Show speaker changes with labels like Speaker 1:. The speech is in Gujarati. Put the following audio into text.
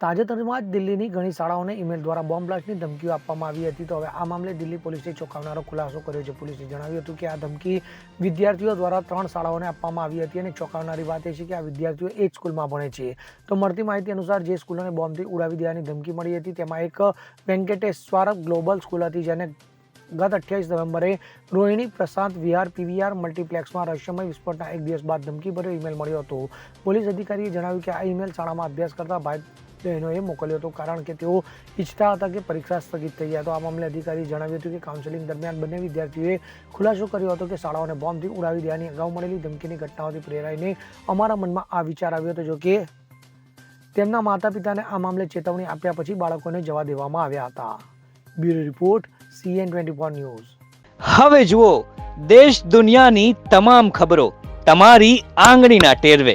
Speaker 1: તાજેતરમાં જ દિલ્હીની ઘણી શાળાઓને ઈમેલ દ્વારા બોમ્બ બ્લાસ્ટની ધમકીઓ આપવામાં આવી હતી. તો હવે આ મામલે દિલ્હી પોલીસે ચોંકાવનારો ખુલાસો કર્યો છે. પોલીસે જણાવ્યું હતું કે આ ધમકી વિદ્યાર્થીઓ દ્વારા ત્રણ શાળાઓને આપવામાં આવી હતી અને ચોંકાવનારી વાત એ છે કે આ વિદ્યાર્થીઓ એ જ સ્કૂલમાં ભણે છે. તો મળતી માહિતી અનુસાર જે સ્કૂલોને બોમ્બથી ઉડાવી દેવાની ધમકી મળી હતી, તેમાં એક વેંકટેશ્વર ગ્લોબલ સ્કૂલ હતી જેને ગત અઠ્યાવીસ નવેમ્બરે રોહિણી પ્રશાંત વિહાર પીવીઆર મલ્ટીપ્લેક્સમાં રહસ્યમય વિસ્ફોટના એક દિવસ બાદ ધમકીભર્યો ઈમેલ મળ્યો હતો. પોલીસ અધિકારીએ જણાવ્યું કે આ ઈમેલ શાળામાં અભ્યાસ કરતા ભાઈ બહેનોએ મોકલ્યો હતો કારણ કે તેઓ ઈચ્છતા હતા કે પરીક્ષા સ્થગિત થઈ જાય. તો આ મામલે અધિકારીએ જણાવ્યું હતું કે કાઉન્સેલિંગ દરમિયાન બંને વિદ્યાર્થીઓએ ખુલાસો કર્યો હતો કે શાળાઓને બોમ્બથી ઉડાવી દેવાની અગાઉ મળેલી ધમકીની ઘટનાઓથી પ્રેરાઈને અમારા મનમાં આ વિચાર આવ્યો હતો. જો કે તેમના માતા પિતાને આ મામલે ચેતવણી આપ્યા પછી બાળકોને જવા દેવામાં આવ્યા હતા. Bureau report CN twenty four news.
Speaker 2: હવે જુઓ, દેશ દુનિયાની તમામ ખબરો તમારી આંગળીના ટેરવે.